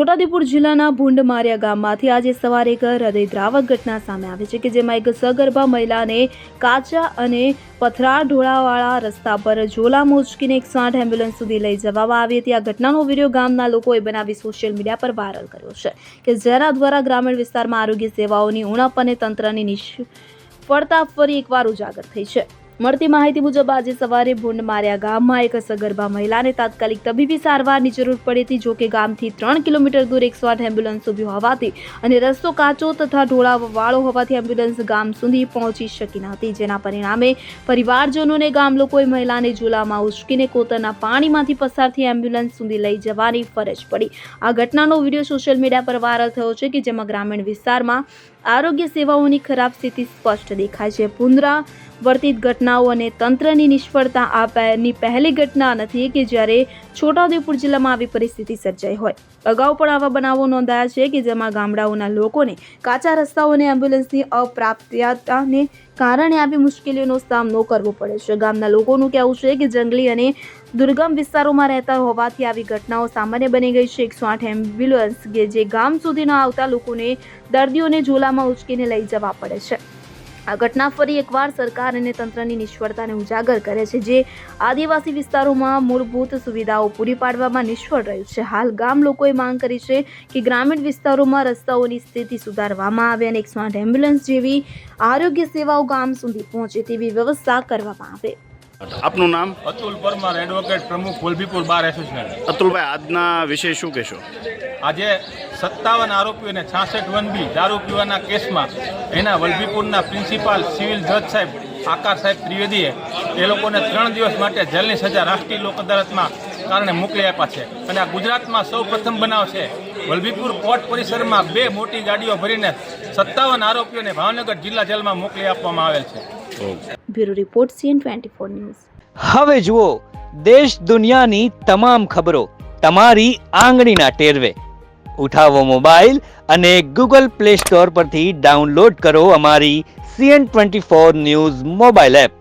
છોટાઉદેપુર જિલ્લાના ભૂંડ મારિયા ગામમાંથી આજે સવારે એક હૃદયદ્રાવક ઘટના સામે આવી છે કે જેમાં એક સગર્ભા મહિલાને કાચા અને પથરાળ ઢોળાવાળા રસ્તા પર ઝોલા મોચકીને એક સાઠ એમ્બ્યુલન્સ સુધી લઈ જવામાં આવી હતી. આ ઘટનાનો વીડિયો ગામના લોકોએ બનાવી સોશિયલ મીડિયા પર વાયરલ કર્યો છે કે જેના દ્વારા ગ્રામીણ વિસ્તારમાં આરોગ્ય સેવાઓની ઉણપ અને તંત્રની નિષ્ફળતા ફરી એકવાર ઉજાગર થઈ છે. મળતી માહિતી મુજબ આજે સવારે ભૂંડ માર્યા ગામમાં એક સગર્ભા મહિલાને તાત્કાલિક તબીબી સારવારની જરૂર પડી હતી જોકે ગામથી ત્રણ કિલોમીટર દૂર એકસો આઠ એમ્બ્યુલન્સ ઊભી હોવાથી અને રસ્તો કાચો તથા ઢોળાવાળો હોવાથી એમ્બ્યુલન્સ ગામ સુધી પહોંચી શકી ન હતી. જેના પરિણામે પરિવારજનોને ગામ લોકોએ મહિલાને ઝૂલામાં ઉચકીને કોતરના પાણીમાંથી પસાર થઈ એમ્બ્યુલન્સ સુધી લઈ જવાની ફરજ પડી. આ ઘટનાનો વીડિયો સોશિયલ મીડિયા પર વાયરલ થયો છે કે જેમાં ગ્રામીણ વિસ્તારમાં આરોગ્ય સેવાઓની ખરાબ સ્થિતિ સ્પષ્ટ દેખાય છે. પુનરા વર્તિત ઘટનાઓ અને તંત્રની નિષ્ફળતા આ પહેની પહેલી ઘટના નથી કે જ્યારે છોટાઉદેપુર જિલ્લામાં આવી પરિસ્થિતિ સર્જાઈ હોય. અગાઉ પણ આવા બનાવો નોંધાયા છે કે જેમાં ગામડાઓના લોકોને કાચા રસ્તાઓ અને એમ્બ્યુલન્સની અપ્રાપ્યતાને કારણે આવી મુશ્કેલીઓનો સામનો કરવો પડે છે. ગામના લોકોનું કહેવું છે કે જંગલી અને દુર્ગમ વિસ્તારોમાં રહેતા હોવાથી આવી ઘટનાઓ સામાન્ય બની ગઈ છે. એકસો આઠ એમ્બ્યુલન્સ કે જે ગામ સુધી ન આવતા લોકોને દર્દીઓને ઝોલામાં ઉચકીને લઈ જવા પડે છે. આ ઘટના ફરી એકવાર સરકાર અને તંત્રની નિષ્ફળતાને ઉજાગર કરે છે, જે આદિવાસી વિસ્તારોમાં મૂળભૂત સુવિધાઓ પૂરી પાડવામાં નિષ્ફળ રહ્યું છે. હાલ ગામ લોકોએ માંગ કરી છે કે ગ્રામીણ વિસ્તારોમાં રસ્તાઓની સ્થિતિ સુધારવામાં આવે અને એકસો આઠ એમ્બ્યુલન્સ જેવી આરોગ્ય સેવાઓ ગામ સુધી પહોંચે તેવી વ્યવસ્થા કરવામાં આવે. આપનું નામ? અતુલ પરમાર એડવોકેટ પ્રમુખ કોલભીપુર બાર એસોસિએશન. અતુલભાઈ આજના વિશે શું કહેશો? આજે સત્તાવન આરોપીઓને છાસઠ વન બી દારૂ પીવાના કેસમાં એના વલભીપુરના પ્રિન્સિપાલ સિવિલ જજ સાહેબ આકાર સાહેબ ત્રિવેદીએ એ લોકોને ત્રણ દિવસ માટે જેલની સજા રાષ્ટ્રીય લોક અદાલતમાં કારણે મોકલી આપ્યા છે. અને આ ગુજરાતમાં સૌ પ્રથમ બનાવ છે વલભીપુર કોર્ટ પરિસરમાં બે મોટી ગાડીઓ ભરીને સત્તાવન આરોપીઓને ભાવનગર જિલ્લા જેલમાં મોકલી આપવામાં આવેલ છે. Bureau report CN twenty four news. હવે જુઓ દેશ દુનિયાની તમામ ખબરો તમારી આંગળીના ટેરવે. ઉઠાવો મોબાઈલ અને ગૂગલ પ્લે સ્ટોર પરથી ડાઉનલોડ કરો અમારી CN twenty four news mobile app.